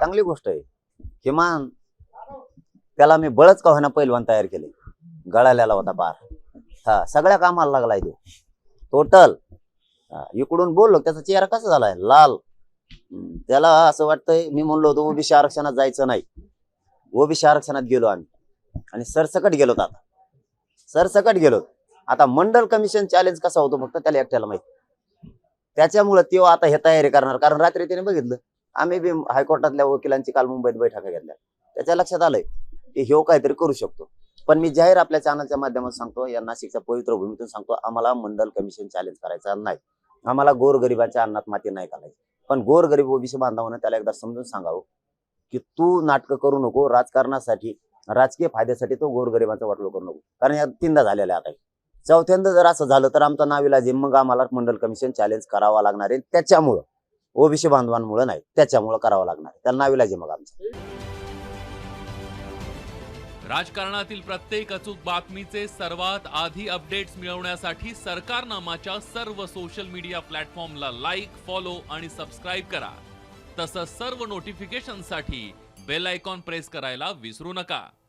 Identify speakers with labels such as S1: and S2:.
S1: चांगली गोष्ट आहे. किमान त्याला मी बळच का होईना पैलवान तयार केले. गळाल्याला होता पार हा सगळ्या कामाला लागलाय तो. टोटल इकडून बोललो त्याचा चेहरा कसा झालाय? लाल. त्याला असं वाटतंय मी म्हणलो होतो ओबीसी आरक्षणात जायचं नाही. ओबीसी आरक्षणात गेलो आम्ही. आणि सरसकट गेलो आता. सरसकट गेलो आता मंडल कमिशन चॅलेंज कसा होतो फक्त त्याला एकट्याला माहिती. त्याच्यामुळे तो आता हे तयारी करणार. कारण रात्री त्याने बघितलं आम्ही बी हायकोर्टातल्या वकिलांची काल मुंबईत बैठका घेतल्या. त्याच्या लक्षात आलंय की ह्यो काहीतरी करू शकतो. पण मी जाहीर आपल्या चॅनलच्या माध्यमात सांगतो या नाशिकच्या पवित्र भूमीतून सांगतो आम्हाला मंडल कमिशन चॅलेंज करायचा नाही. आम्हाला गोरगरिबाच्या अन्नात माती नाही घालायची. पण गोरगरीब ओबीसी बांधवानं त्याला एकदा समजून सांगावं की तू नाटकं करू नको राजकारणासाठी राजकीय फायद्यासाठी तो गोरगरिबांचा वाटलो करू नको. कारण या तीनदा झालेला आहे आता चौथ्यांदा जर असं झालं तर आमचा नाविलाज आहे मग आम्हाला मंडल कमिशन चॅलेंज करावा लागणार आहे. त्याच्यामुळं ओबीसी बांधवांमुळे नाही त्याच्यामुळं करावं लागणार आहे. त्याला आहे मग आमचं.
S2: राजकारणातील प्रत्येक अचूक बातमीचे सर्वात आधी अपडेट्स मिळवण्यासाठी सरकारनामाच्या सर्व सोशल मीडिया प्लॅटफॉर्मला लाईक फॉलो आणि सबस्क्राईब करा. तसंच सर्व नोटिफिकेशनसाठी बेल आयकॉन प्रेस करायला विसरू नका.